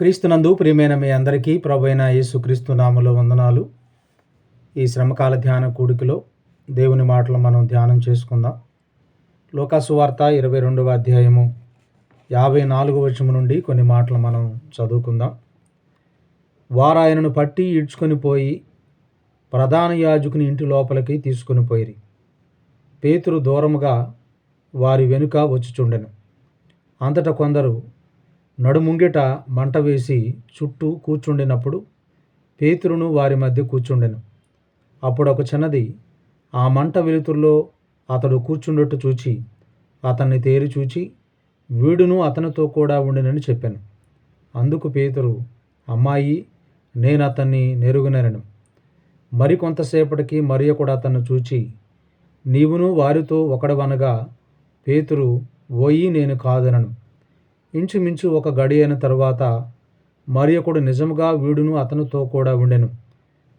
క్రీస్తునందు ప్రియమైన మీ అందరికీ ప్రభైన యేసుక్రీస్తు నామలో వందనాలు. ఈ శ్రమకాల ధ్యాన కూడికలో దేవుని మాటలు మనం ధ్యానం చేసుకుందాం. లోకాసువార్త ఇరవై రెండవ అధ్యాయము యాభై నాలుగు వచనం నుండి కొన్ని మాటలు మనం చదువుకుందాం. వారు ఆయనను పట్టి ఈడ్చుకొని పోయి ప్రధాన యాజకుని ఇంటి లోపలికి తీసుకొని పోయిరి. పేతురు దూరముగా వారి వెనుక వచ్చుచుండెను అంతటా కొందరు నడుముంగిట మంట వేసి చుట్టూ కూర్చుండినప్పుడు పేతురును వారి మధ్య కూర్చుండెను. అప్పుడు ఒక చిన్నది ఆ మంట వెలుతురులో అతడు కూర్చుండట్టు చూచి అతన్ని తేరి చూచి వీడును అతనితో కూడా ఉండినని చెప్పాను. అందుకు పేతురు అమ్మాయి నేను అతన్ని నెరుగునెరను మరి కొంతసేపటికి మరి కూడా అతన్ని చూచి నీవును వారితో ఒకడవనగా పేతురు ఓయి నేను కాదనను. ఇంచుమించు ఒక గడి అయిన తరువాత మరి ఒకడు నిజముగా వీడును అతనితో కూడా ఉండెను.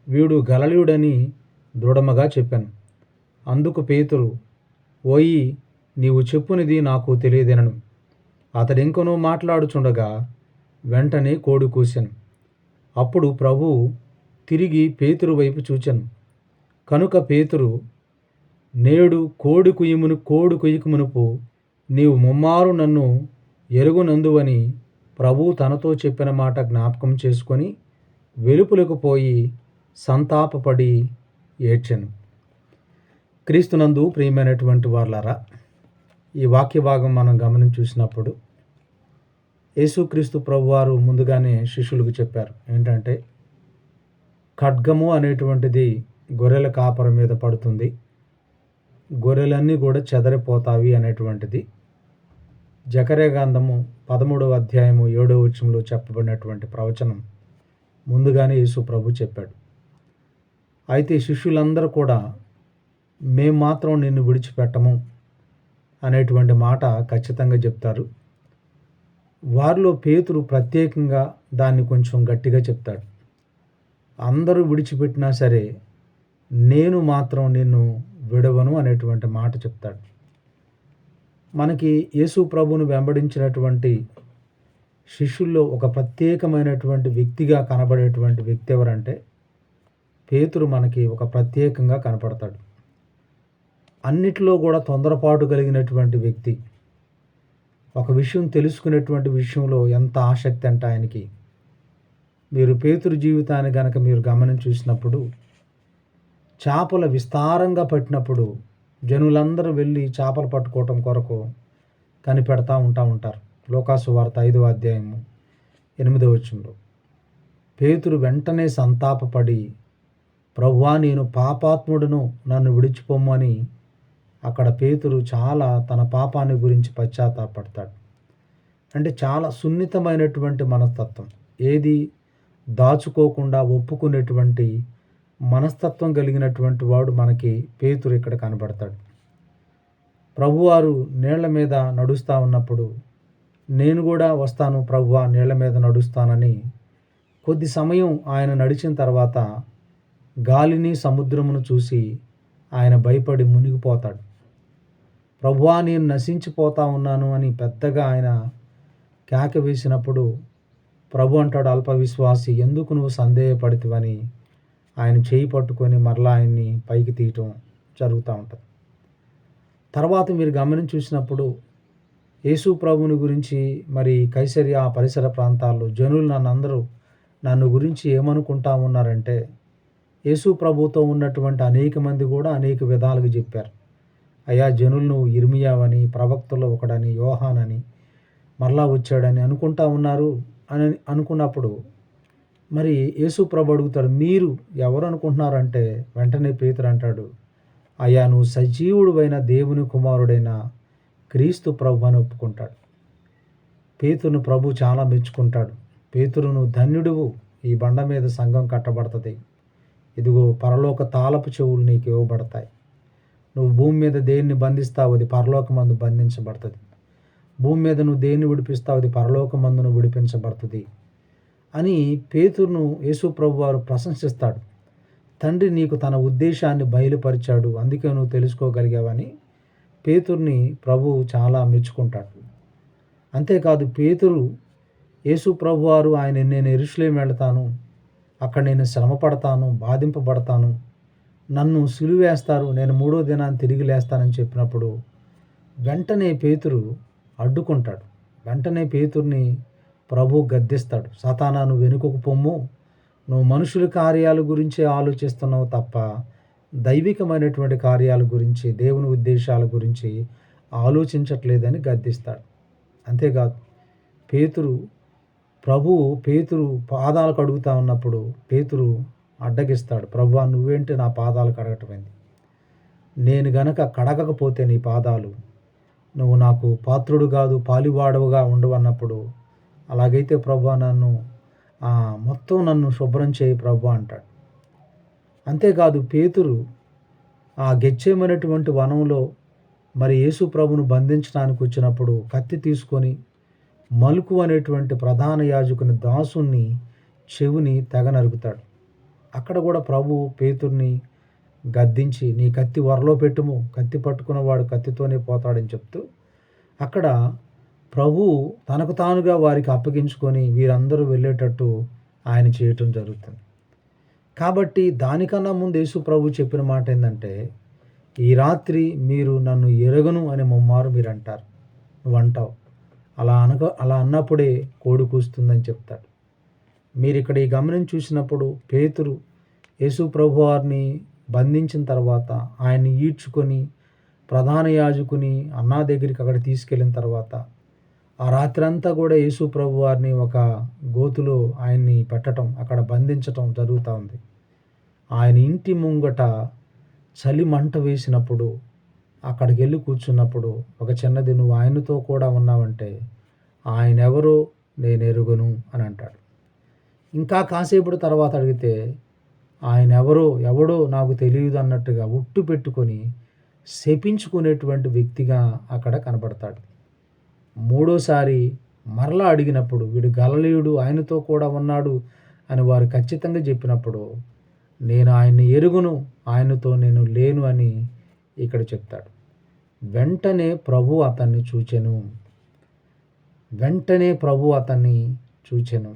వీడు గలలీయుడని దృఢముగా చెప్పాను. అందుకు పేతురు ఓయి నీవు చెప్పునిది నాకు తెలియదనను. అతడింకనూ మాట్లాడుచుండగా వెంటనే కోడి కూశాను అప్పుడు ప్రభు తిరిగి పేతురు వైపు చూచాను. కనుక పేతురు నేడు కోడి కుయ్యమును కోడి కుయ్యకు మునుపు నీవు ముమ్మారు నన్ను ఎరుగునందువని ప్రభు తనతో చెప్పిన మాట జ్ఞాపకం చేసుకొని వెలుపులకు పోయి సంతాపపడి ఏడ్చను. క్రీస్తునందు ప్రియమైనటువంటి వాళ్ళారా ఈ వాక్య భాగం మనం గమనించి చూసినప్పుడు యేసుక్రీస్తు ప్రభువారు ముందుగానే శిష్యులకు చెప్పారు. ఏంటంటే ఖడ్గము అనేటువంటిది గొర్రెల కాపర మీద పడుతుంది. గొర్రెలన్నీ కూడా చెదరిపోతావి అనేటువంటిది జకరేగాంధము పదమూడవ అధ్యాయము ఏడవ వచనంలో చెప్పబడినటువంటి ప్రవచనం. ముందుగానే యేసు ప్రభు చెప్పాడు. అయితే శిష్యులందరూ కూడా మేము మాత్రం నిన్ను విడిచిపెట్టము అనేటువంటి మాట ఖచ్చితంగా చెప్తారు. వారిలో పేతురు ప్రత్యేకంగా దాన్ని కొంచెం గట్టిగా చెప్తాడు. అందరూ విడిచిపెట్టినా సరే నేను మాత్రం నిన్ను విడవను అనేటువంటి మాట చెప్తాడు. మనకి యేసు ప్రభును వెంబడించినటువంటి శిష్యుల్లో ఒక ప్రత్యేకమైనటువంటి వ్యక్తిగా కనబడేటువంటి వ్యక్తి ఎవరంటే పేతురు మనకి ఒక ప్రత్యేకంగా కనపడతాడు. అన్నిటిలో కూడా తొందరపాటు కలిగినటువంటి వ్యక్తి. ఒక విషయం తెలుసుకునేటువంటి విషయంలో ఎంత ఆసక్తి అంటే ఆయనకి. మీరు పేతురు జీవితాన్ని కనుక మీరు గమనించి చూసినప్పుడు చేపల విస్తారంగా పట్టినప్పుడు జనులందరూ వెళ్ళి చేపలు పట్టుకోవటం కొరకు కనిపెడతా ఉంటా ఉంటారు. లోకాసు వార్త ఐదవ అధ్యాయము ఎనిమిదవ వచ్చంలో పేతురు వెంటనే సంతాపపడి ప్రభువా నేను పాపాత్ముడును నన్ను విడిచిపోమ్మని అక్కడ పేతురు చాలా తన పాపాన్ని గురించి పశ్చాత్తాపడతాడు. అంటే చాలా సున్నితమైనటువంటి మనస్తత్వం. ఏది దాచుకోకుండా ఒప్పుకునేటువంటి మనస్తత్వం కలిగినటువంటి వాడు మనకి పేతురు ఇక్కడ కనబడతాడు. ప్రభువారు నీళ్ళ మీద నడుస్తూ ఉన్నప్పుడు నేను కూడా వస్తాను ప్రభువా నీళ్ళ మీద నడుస్తానని కొద్ది సమయం ఆయన నడిచిన తర్వాత గాలిని సముద్రమును చూసి ఆయన భయపడి మునిగిపోతాడు. ప్రభువా నేను నశించిపోతా ఉన్నాను అని పెద్దగా ఆయన కేక వేసినప్పుడు ప్రభు అంటాడు అల్ప విశ్వాసి ఎందుకు నువ్వు సందేహపడుతువని ఆయన చేయి పట్టుకొని మరలా ఆయన్ని పైకి తీయటం జరుగుతూ ఉంటుంది. తర్వాత మీరు గమనించి చూసినప్పుడు యేసు ప్రభుని గురించి మరి కైసరి ఆ పరిసర ప్రాంతాల్లో జనులు నన్ను అందరూ నన్ను గురించి ఏమనుకుంటా ఉన్నారంటే యేసు ప్రభుతో ఉన్నటువంటి అనేక మంది కూడా అనేక విధాలుగా చెప్పారు. అయ్యా జనులు నువ్వు ఇర్మియావని ప్రవక్తలో ఒకడని యోహానని మరలా వచ్చాడని అనుకుంటా ఉన్నారు అని అనుకున్నప్పుడు మరి యేసు ప్రభు అడుగుతాడు మీరు ఎవరు అనుకుంటున్నారంటే వెంటనే పేతురు అంటాడు అయ్యా నువ్వు సజీవుడు అయిన దేవుని కుమారుడైన క్రీస్తు ప్రభు అని ఒప్పుకుంటాడు. పేతురును ప్రభు చాలా మెచ్చుకుంటాడు పేతురును ధన్యుడువు ఈ బండ మీద సంఘం కట్టబడుతుంది. ఇదిగో పరలోక తాళపు చెవులు నీకు ఇవ్వబడతాయి. నువ్వు భూమి మీద దేన్ని బంధిస్తావు అది పరలోకమందు బంధించబడుతుంది. భూమి మీద నువ్వు దేన్ని విడిపిస్తావు అది పరలోకమందును విడిపించబడుతుంది. అని పేతురును యేసు ప్రభు వారు ప్రశంసిస్తాడు. తండ్రి నీకు తన ఉద్దేశాన్ని బయలుపరిచాడు. అందుకే నువ్వు తెలుసుకోగలిగావని పేతుర్ని ప్రభువు చాలా మెచ్చుకుంటాడు. అంతేకాదు పేతురు యేసు ప్రభువారు ఆయన నేను ఎరుషులేం వెళ్తాను. అక్కడ నేను శ్రమ పడతాను బాధింపబడతాను. నన్ను సిలువేస్తారు. నేను మూడో దినాన్ని తిరిగి లేస్తానని చెప్పినప్పుడు వెంటనే పేతురు అడ్డుకుంటాడు. వెంటనే పేతుర్ని ప్రభు గద్దిస్తాడు. సతానా నువ్వు వెనుకకు పొమ్ము. నువ్వు మనుషుల కార్యాల గురించే ఆలోచిస్తున్నావు తప్ప దైవికమైనటువంటి కార్యాల గురించి దేవుని ఉద్దేశాల గురించి ఆలోచించట్లేదని గద్దిస్తాడు. అంతేకాదు పేతురు ప్రభు పేతురు పాదాలు కడుగుతా ఉన్నప్పుడు పేతురు అడ్డగిస్తాడు. ప్రభు నువ్వేంటి నా పాదాలు కడగటమైంది నేను గనక కడగకపోతే నీ పాదాలు నువ్వు నాకు పాత్రుడు కాదు పాలివాడవుగా ఉండవన్నప్పుడు అలాగైతే ప్రభా నన్ను మొత్తం నన్ను శుభ్రం చేయి ప్రభా అంటాడు. అంతేకాదు పేతురు ఆ గెచ్చేమైనటువంటి వనంలో మరి యేసు ప్రభును బంధించడానికి వచ్చినప్పుడు కత్తి తీసుకొని మలుకు అనేటువంటి ప్రధాన యాజకుని దాసుని చెవుని తెగ నరుకుతాడు. అక్కడ కూడా ప్రభు పేతుర్ని గద్దించి నీ కత్తి వరలో పెట్టుము కత్తి పట్టుకున్నవాడు కత్తితోనే పోతాడని చెప్తూ అక్కడ ప్రభు తనకు తానుగా వారికి అప్పగించుకొని వీరందరూ వెళ్ళేటట్టు ఆయన చేయటం జరుగుతుంది. కాబట్టి దానికన్నా ముందు యేసు ప్రభు చెప్పిన మాట ఏంటంటే ఈ రాత్రి మీరు నన్ను ఎరగను అని ముమ్మారు మీరు అంటారు నువ్వు అంటావు అలా అనక అలా అన్నప్పుడే కోడి కూస్తుందని చెప్తాడు. మీరు ఇక్కడ ఈ గమనం చూసినప్పుడు పేతురు యేసు ప్రభు వారిని బంధించిన తర్వాత ఆయన్ని ఈడ్చుకొని ప్రధాన యాజకుని అన్నా దగ్గరికి అక్కడ తీసుకెళ్ళిన తర్వాత ఆ రాత్రి అంతా కూడా యేసు ప్రభు వారిని ఒక గోతులో ఆయన్ని పెట్టడం అక్కడ బంధించటం జరుగుతూ ఉంది. ఆయన ఇంటి ముంగట చలి మంట వేసినప్పుడు అక్కడికి వెళ్ళి కూర్చున్నప్పుడు ఒక చిన్నది నువ్వు ఆయనతో కూడా ఉన్నావంటే ఆయన ఎవరో నేను ఎరుగను అని అంటాడు. ఇంకా కాసేపటి తర్వాత అడిగితే ఆయన ఎవరో ఎవడో నాకు తెలియదు అన్నట్టుగా ఉట్టు పెట్టుకొని శపించుకునేటువంటి వ్యక్తిగా అక్కడ కనబడతాడు. మూడోసారి మరలా అడిగినప్పుడు వీడు గలలీయుడు ఆయనతో కూడా ఉన్నాడు అని వారు ఖచ్చితంగా చెప్పినప్పుడు నేను ఆయన్ని ఎరుగును ఆయనతో నేను లేను అని ఇక్కడ చెప్తాడు. వెంటనే ప్రభు అతన్ని చూచెను. వెంటనే ప్రభు అతన్ని చూచెను.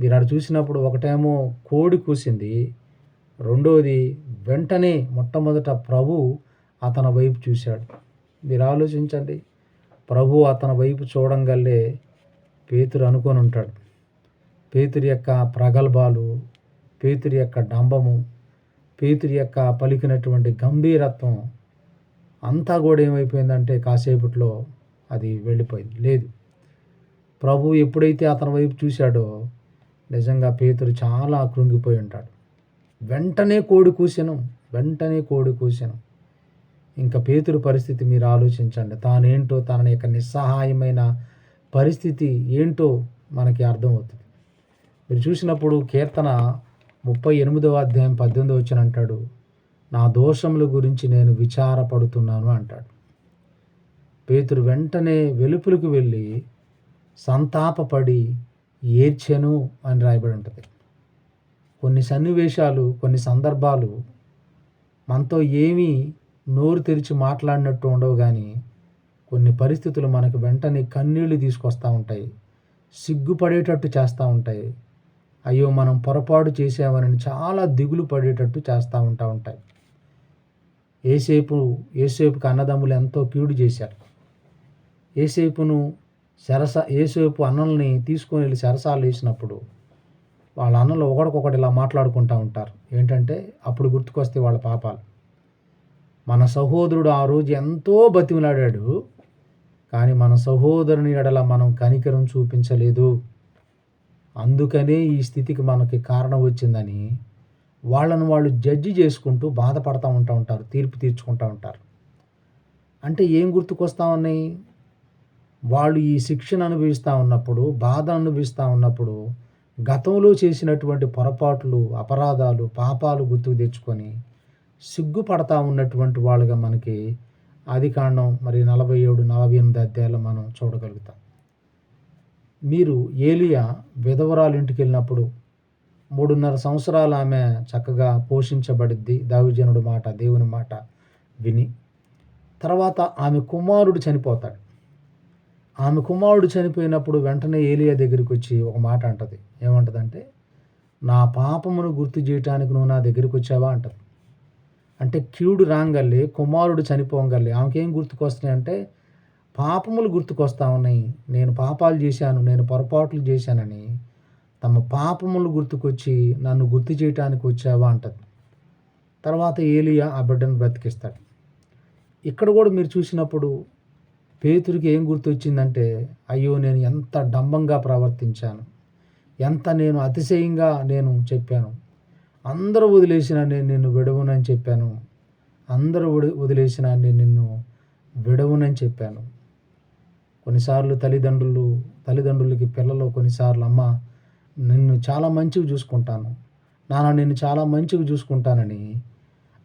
మీరు అక్కడ చూసినప్పుడు ఒకటేమో కోడి కూసింది. రెండోది వెంటనే మొట్టమొదట ప్రభు అతని వైపు చూశాడు. మీరు ఆలోచించండి. ప్రభు అతని వైపు చూడంగల్లే పేతురు అనుకొని ఉంటాడు. పేతురి యొక్క ప్రగల్భాలు పేతురి యొక్క డంబము పేతురి యొక్క పలికినటువంటి గంభీరత్వం అంతా కూడా ఏమైపోయిందంటే కాసేపట్లో అది వెళ్ళిపోయింది. లేదు. ప్రభు ఎప్పుడైతే అతని వైపు చూశాడో నిజంగా పేతురు చాలా కృంగిపోయి ఉంటాడు. వెంటనే కోడి కూసాను వెంటనే కోడి కూసాను. ఇంకా పేతురు పరిస్థితి మీరు ఆలోచించండి. తానేంటో తన యొక్క నిస్సహాయమైన పరిస్థితి ఏంటో మనకి అర్థమవుతుంది. మీరు చూసినప్పుడు కీర్తన ముప్పై ఎనిమిదవ అధ్యాయం పద్దెనిమిది వచ్చిన అంటాడు నా దోషముల గురించి నేను విచారపడుతున్నాను అంటాడు. పేతురు వెంటనే వెలుపులకు వెళ్ళి సంతాపపడి ఏడ్చెను అని రాయబడి ఉంటుంది. కొన్ని సన్నివేశాలు కొన్ని సందర్భాలు మనతో ఏమీ నోరు తెరిచి మాట్లాడినట్టు ఉండవు కానీ కొన్ని పరిస్థితులు మనకు వెంటనే కన్నీళ్ళు తీసుకొస్తూ ఉంటాయి. సిగ్గుపడేటట్టు చేస్తూ ఉంటాయి. అయ్యో మనం పొరపాటు చేసామని చాలా దిగులు పడేటట్టు చేస్తూ ఉంటా ఉంటాయి. ఏసేపు ఏసేపుకి అన్నదమ్ములు ఎంతో కీడు చేశారు. ఏసేపును సరస ఏసేపు అన్నల్ని తీసుకొని వెళ్ళి సరసాలు వేసినప్పుడు వాళ్ళ అన్నలు ఒకడికొకటి ఇలా మాట్లాడుకుంటూ ఉంటారు. ఏంటంటే అప్పుడు గుర్తుకొస్తే వాళ్ళ పాపాలు. మన సహోదరుడు ఆ రోజు ఎంతో బతిమలాడాడు కానీ మన సహోదరుని ఎడల మనం కనికరం చూపించలేదు. అందుకనే ఈ స్థితికి మనకి కారణం వచ్చిందని వాళ్ళను వాళ్ళు జడ్జి చేసుకుంటూ బాధపడతా ఉంటా ఉంటారు తీర్పు తీర్చుకుంటూ ఉంటారు. అంటే ఏం గుర్తుకొస్తా ఉన్నాయి? వాళ్ళు ఈ శిక్షణ అనుభవిస్తూ ఉన్నప్పుడు బాధ అనుభవిస్తూ ఉన్నప్పుడు గతంలో చేసినటువంటి పొరపాట్లు అపరాధాలు పాపాలు గుర్తుకు తెచ్చుకొని సిగ్గుపడతా ఉన్నటువంటి వాళ్ళుగా మనకి ఆది కాండం మరి నలభై ఏడు నలభై ఎనిమిది అధ్యాయాలు మనం చూడగలుగుతాం. మీరు ఏలియా విధవరాలు ఇంటికి వెళ్ళినప్పుడు మూడున్నర సంవత్సరాలు ఆమె చక్కగా పోషించబడిద్ది. దావిజనుడు మాట దేవుని మాట విని తర్వాత ఆమె కుమారుడు చనిపోతాడు. ఆమె కుమారుడు చనిపోయినప్పుడు వెంటనే ఏలియా దగ్గరికి వచ్చి ఒక మాట అంటది. ఏమంటదంటే నా పాపమును గుర్తు చేయటానికి నువ్వు నా దగ్గరికి వచ్చావా అంటది. అంటే కీడు రాంగల్లి కుమారుడు చనిపోంగల్లి. ఆమెకేం గుర్తుకొస్తున్నాయంటే పాపములు గుర్తుకొస్తా ఉన్నాయి. నేను పాపాలు చేశాను నేను పొరపాట్లు చేశానని. తమ పాపములు గుర్తుకొచ్చి నన్ను గుర్తు చేయటానికి వచ్చావా అంటది. తర్వాత ఏలియా ఆ బిడ్డను బ్రతికిస్తాడు. ఇక్కడ కూడా మీరు చూసినప్పుడు పేతురికి ఏం గుర్తొచ్చిందంటే అయ్యో నేను ఎంత డంబంగా ప్రవర్తించాను. ఎంత నేను అతిశయంగా నేను చెప్పాను. అందరూ వదిలేసిన నేను నిన్ను విడవునని చెప్పాను. అందరూ వదిలేసిన నేను నిన్ను విడవునని చెప్పాను. కొన్నిసార్లు తల్లిదండ్రులు తల్లిదండ్రులకి పిల్లలు కొన్నిసార్లు అమ్మ నిన్ను చాలా మంచిగా చూసుకుంటాను. నాన్న నిన్ను చాలా మంచిగా చూసుకుంటానని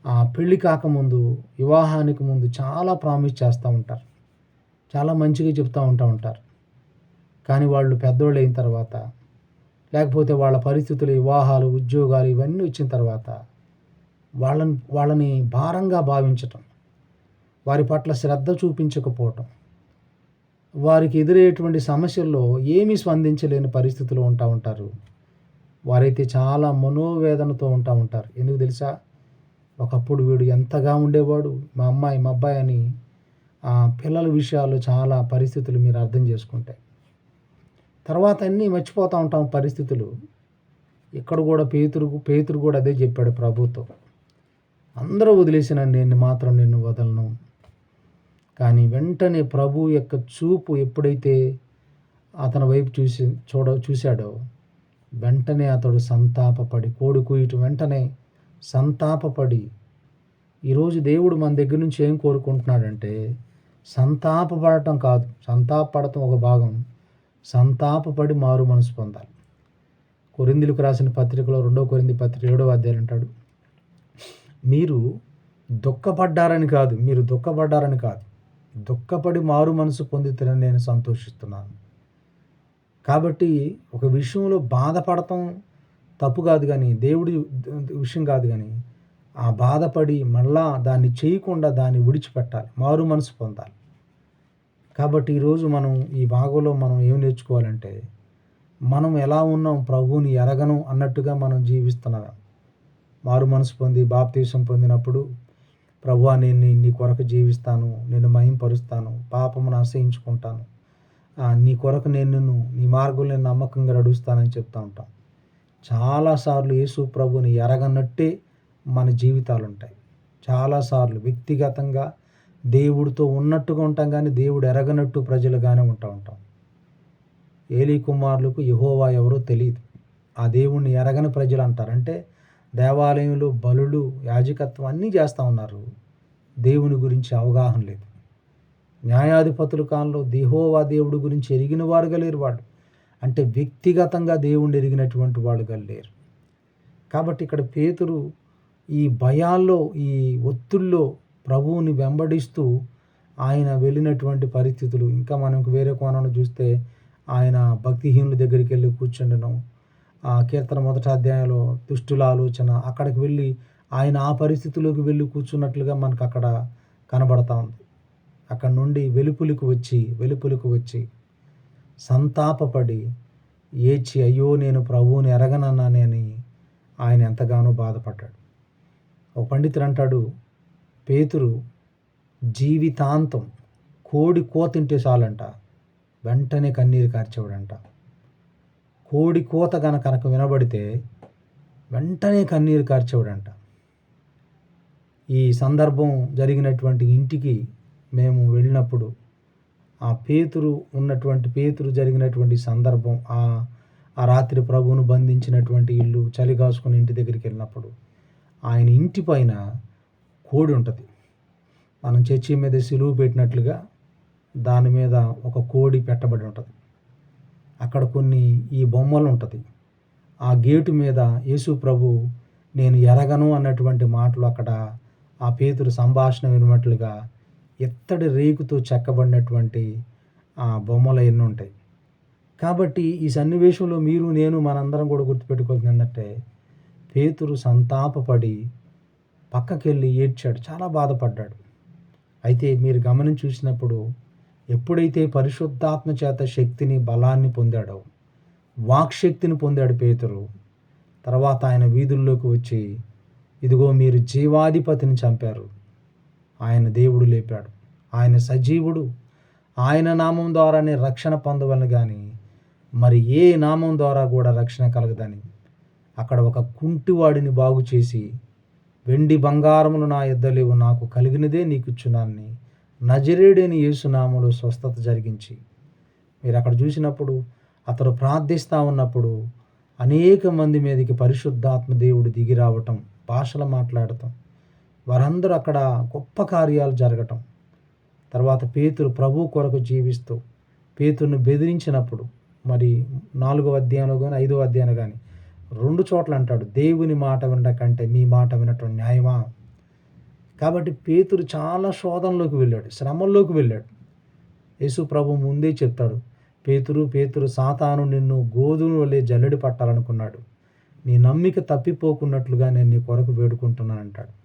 ఆ పెళ్ళి కాకముందు వివాహానికి ముందు చాలా ప్రామిస్ చేస్తూ ఉంటారు. చాలా మంచిగా చెప్తూ ఉంటా ఉంటారు. కానీ వాళ్ళు పెద్దోళ్ళు అయిన తర్వాత లేకపోతే వాళ్ళ పరిస్థితులు వివాహాలు ఉద్యోగాలు ఇవన్నీ వచ్చిన తర్వాత వాళ్ళని వాళ్ళని భారంగా భావించటం వారి పట్ల శ్రద్ధ చూపించకపోవటం వారికి ఎదురయ్యేటువంటి సమస్యల్లో ఏమీ స్పందించలేని పరిస్థితులు ఉంటా ఉంటారు. వారైతే చాలా మనోవేదనతో ఉంటా ఉంటారు. ఎందుకు తెలుసా? ఒకప్పుడు వీడు ఎంతగా ఉండేవాడు? మా అమ్మాయి మా అబ్బాయి అని ఆ పిల్లల విషయాల్లో చాలా పరిస్థితులు మీరు అర్థం చేసుకుంటే. తర్వాత అన్నీ మర్చిపోతూ ఉంటాం పరిస్థితులు. ఇక్కడ కూడా పేతురు పేతురు కూడా అదే చెప్పాడు ప్రభుతో అందరూ వదిలేసిన నేను మాత్రం నిన్ను వదలను. కానీ వెంటనే ప్రభు యొక్క చూపు ఎప్పుడైతే అతని వైపు చూసి చూడ చూశాడో వెంటనే అతడు సంతాపపడి కోడి కూయటం వెంటనే సంతాపపడి ఈరోజు దేవుడు మన దగ్గర నుంచి ఏం కోరుకుంటున్నాడంటే సంతాపపడటం కాదు సంతాపపడటం ఒక భాగం. సంతాపపడి మారు మనసు పొందాలి. కొరిందులకు రాసిన పత్రికలో రెండో కొరింది పత్రిక ఏడో అధ్యాయులు అంటాడు మీరు దుఃఖపడ్డారని కాదు మీరు దుఃఖపడ్డారని కాదు. దుఃఖపడి మారు మనసు పొందితేనని నేను సంతోషిస్తున్నాను. కాబట్టి ఒక విషయంలో బాధపడటం తప్పు కాదు కానీ దేవుడి విషయం కాదు కానీ ఆ బాధపడి మళ్ళా దాన్ని చేయకుండా దాన్ని విడిచిపెట్టాలి మారు మనసు పొందాలి. కాబట్టి ఈరోజు మనం ఈ భాగంలో మనం ఏం నేర్చుకోవాలంటే మనం ఎలా ఉన్నాం ప్రభువుని ఎరగను అన్నట్టుగా మనం జీవిస్తున్నాం. మారు మనసు పొంది బాప్తీసం పొందినప్పుడు ప్రభు నేను నీ కొరకు జీవిస్తాను నేను మహింపరుస్తాను పాపమును ఆశ్రయించుకుంటాను నీ కొరకు నేను నిన్ను నీ మార్గంలో నేను నమ్మకంగా నడుస్తానని చెప్తూ ఉంటాం. చాలాసార్లు యేసు ప్రభుని ఎరగనట్టే మన జీవితాలు ఉంటాయి. చాలాసార్లు వ్యక్తిగతంగా దేవుడితో ఉన్నట్టుగా ఉంటాం కానీ దేవుడు ఎరగనట్టు ప్రజలుగానే ఉంటా ఉంటాం. ఏలీ కుమారులకు యహోవా ఎవరో తెలియదు ఆ దేవుణ్ణి ఎరగని ప్రజలు అంటారు. అంటే దేవాలయంలో బలులు యాజకత్వం అన్నీ చేస్తూ ఉన్నారు. దేవుని గురించి అవగాహన లేదు. న్యాయాధిపతుల కాలంలో దేహోవా దేవుడి గురించి ఎరిగిన వారుగా లేరు వాళ్ళు. అంటే వ్యక్తిగతంగా దేవుణ్ణి ఎరిగినటువంటి వాళ్ళుగా లేరు. కాబట్టి ఇక్కడ పేతురు ఈ భయాల్లో ఈ ఒత్తుల్లో ప్రభువుని వెంబడిస్తూ ఆయన వెళ్ళినటువంటి పరిస్థితులు ఇంకా మనకు వేరే కోణంలో చూస్తే ఆయన భక్తిహీనుల దగ్గరికి వెళ్ళి కూర్చుండడం ఆ కీర్తన మొదటి అధ్యాయంలో దుష్టుల ఆలోచన అక్కడికి వెళ్ళి ఆయన ఆ పరిస్థితిలోకి వెళ్ళి కూర్చున్నట్లుగా మనకు అక్కడ కనబడతా ఉంది. అక్కడ నుండి వెలుపులకు వచ్చి వెలుపులకు వచ్చి సంతాపపడి ఏచి అయ్యో నేను ప్రభువుని ఎరగనన్నానని ఆయన ఎంతగానో బాధపడ్డాడు. ఒక పండితుడు అంటాడు పేతురు జీవితాంతం కోడి కోతింటే చాలంట వెంటనే కన్నీరు కార్చేవాడంట. కోడి కోత కనుక కనుక వినబడితే వెంటనే కన్నీరు కార్చేవాడంట. ఈ సందర్భం జరిగినటువంటి ఇంటికి మేము వెళ్ళినప్పుడు ఆ పేతురు ఉన్నటువంటి పేతురు జరిగినటువంటి సందర్భం ఆ ఆ రాత్రి ప్రభువును బంధించినటువంటి ఇల్లు చలి కాసుకుని ఇంటి దగ్గరికి వెళ్ళినప్పుడు ఆయన ఇంటి పైన కోడి ఉంటుంది మనం చర్చి మీద సిలువు పెట్టినట్లుగా దాని మీద ఒక కోడి పెట్టబడి ఉంటుంది. అక్కడ కొన్ని ఈ బొమ్మలు ఉంటుంది. ఆ గేటు మీద యేసు ప్రభు నేను ఎరగను అన్నటువంటి మాటలు అక్కడ ఆ పేతురు సంభాషణ వినట్లుగా ఎత్తడి రేకుతో చెక్కబడినటువంటి ఆ బొమ్మలు ఎన్ని ఉంటాయి. కాబట్టి ఈ సన్నివేశంలో మీరు నేను మనందరం కూడా గుర్తుపెట్టుకోవాల్సింది ఏంటంటే పేతురు సంతాపపడి పక్కకెళ్ళి ఏడ్చాడు. చాలా బాధపడ్డాడు. అయితే మీరు గమనించి చూసినప్పుడు ఎప్పుడైతే పరిశుద్ధాత్మ చేత శక్తిని బలాన్ని పొందాడో వాక్శక్తిని పొందాడు పేతురు తర్వాత ఆయన వీధుల్లోకి వచ్చి ఇదిగో మీరు జీవాధిపతిని చంపారు. ఆయన దేవుడు లేపాడు. ఆయన సజీవుడు. ఆయన నామం ద్వారానే రక్షణ పొందవలను కానీ మరి ఏ నామం ద్వారా కూడా రక్షణ కలగదని. అక్కడ ఒక కుంటివాడిని బాగు చేసి వెండి బంగారములు నా ఇద్దలేవు నాకు కలిగినదే నీకు ఇచ్చున్నాన్ని నజరేడేని యేసునామలో స్వస్థత జరిగించి. మీరు అక్కడ చూసినప్పుడు అతడు ప్రార్థిస్తూ ఉన్నప్పుడు అనేక మంది మీదకి పరిశుద్ధాత్మ దేవుడు దిగి రావటం భాషలు మాట్లాడటం వారందరూ అక్కడ గొప్ప కార్యాలు జరగటం. తర్వాత పేతురు ప్రభు కొరకు జీవిస్తూ పేతురును బెదిరించినప్పుడు మరి నాలుగో అధ్యాయంలో కానీ ఐదో అధ్యాయంలో కానీ రెండు చోట్ల అంటాడు దేవుని మాట వినడం కంటే మీ మాట వినటం న్యాయమా? కాబట్టి పేతురు చాలా శోధనలోకి వెళ్ళాడు శ్రమంలోకి వెళ్ళాడు. యేసు ప్రభు ముందే చెప్తాడు పేతురు పేతురు సాతాను నిన్ను గోధుమ వలె జల్లెడి పట్టాలనుకున్నాడు. నీ నమ్మిక తప్పిపోకున్నట్లుగా నేను నీ కొరకు వేడుకుంటున్నాను అంటాడు.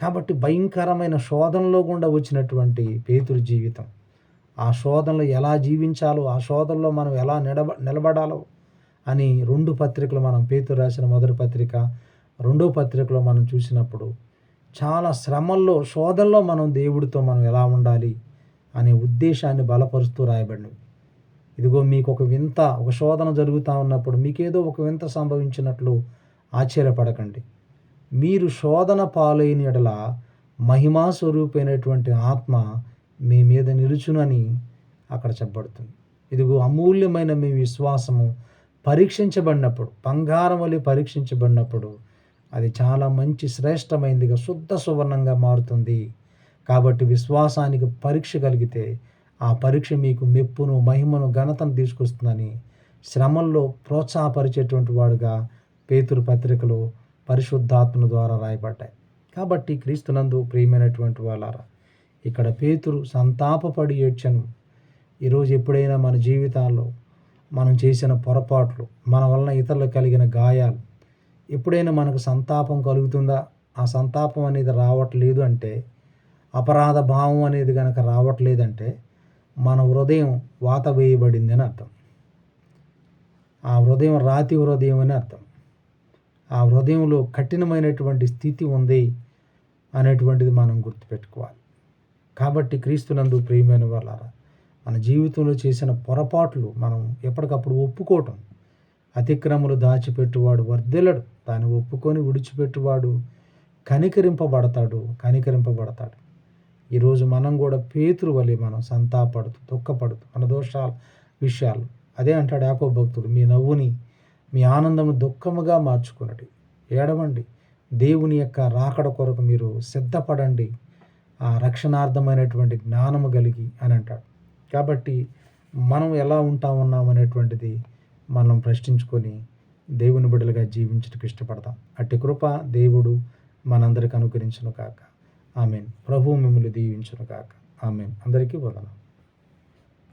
కాబట్టి భయంకరమైన శోధనలో గుండా వచ్చినటువంటి పేతురు జీవితం. ఆ శోధనలో ఎలా జీవించాలో ఆ శోధనలో మనం ఎలా నిలబ నిలబడాలో అని రెండు పత్రికలు మనం పేతురు రాసిన మొదటి పత్రిక రెండో పత్రికలో మనం చూసినప్పుడు చాలా శ్రమల్లో శోధనలో మనం దేవుడితో మనం ఎలా ఉండాలి అనే ఉద్దేశాన్ని బలపరుస్తూ రాయబడినవి. ఇదిగో మీకు ఒక వింత ఒక శోధన జరుగుతూ ఉన్నప్పుడు మీకేదో ఒక వింత సంభవించినట్లు ఆశ్చర్యపడకండి. మీరు శోధన పాలైన ఎడల మహిమా స్వరూపైనటువంటి ఆత్మ మీ మీద నిలుచునని అక్కడ చెప్పబడుతుంది. ఇదిగో అమూల్యమైన మీ విశ్వాసము పరీక్షించబడినప్పుడు బంగారం వలె పరీక్షించబడినప్పుడు అది చాలా మంచి శ్రేష్టమైనదిగా శుద్ధ సువర్ణంగా మారుతుంది. కాబట్టి విశ్వాసానికి పరీక్ష కలిగితే ఆ పరీక్ష మీకు మెప్పును మహిమను ఘనతను తీసుకొస్తుందని శ్రమల్లో ప్రోత్సాహపరిచేటువంటి వాడుగా పేతురు పత్రికలు పరిశుద్ధాత్మ ద్వారా రాయబడ్డాయి. కాబట్టి క్రీస్తునందు ప్రియమైనటువంటి వాళ్ళారా ఇక్కడ పేతురు సంతాపపడి ఏడ్చను. ఈరోజు ఎప్పుడైనా మన జీవితాల్లో మనం చేసిన పొరపాట్లు మన వలన ఇతరులకు కలిగిన గాయాలు ఎప్పుడైనా మనకు సంతాపం కలుగుతుందా? ఆ సంతాపం అనేది రావట్లేదు అంటే అపరాధ భావం అనేది కనుక రావట్లేదంటే మన హృదయం వాత వేయబడింది అని అర్థం. ఆ హృదయం రాతి హృదయం అని అర్థం. ఆ హృదయంలో కఠినమైనటువంటి స్థితి ఉంది అనేటువంటిది మనం గుర్తుపెట్టుకోవాలి. కాబట్టి క్రీస్తునందు ప్రియమైన వాళ్ళారా మన జీవితంలో చేసిన పొరపాట్లు మనం ఎప్పటికప్పుడు ఒప్పుకోవటం. అతిక్రమలు దాచిపెట్టువాడు వర్ధిల్లడు. దాన్ని ఒప్పుకొని విడిచిపెట్టువాడు కనికరింపబడతాడు కనికరింపబడతాడు. ఈరోజు మనం కూడా పేతురు వలె మనం సంతాపడుతూ దుఃఖపడుతూ మన దోషాల విషయాలు. అదే అంటాడు యాకో భక్తుడు మీ నవ్వుని మీ ఆనందము దుఃఖముగా మార్చుకున్నది. ఏడవండి. దేవుని యొక్క రాకడ కొరకు మీరు సిద్ధపడండి. ఆ రక్షణార్థమైనటువంటి జ్ఞానము కలిగి అని అంటాడు. కాబట్టి మనం ఎలా ఉంటా ఉన్నాం అనేటువంటిది మనం ప్రశ్నించుకొని దేవుని బిడ్డలుగా జీవించడానికి ఇష్టపడతాం. అట్టి కృప దేవుడు మనందరికి అనుకరించును కాక ఆమెన్. ప్రభువు మిమ్మల్ని దీవించును కాక ఆమెన్. అందరికీ వదనం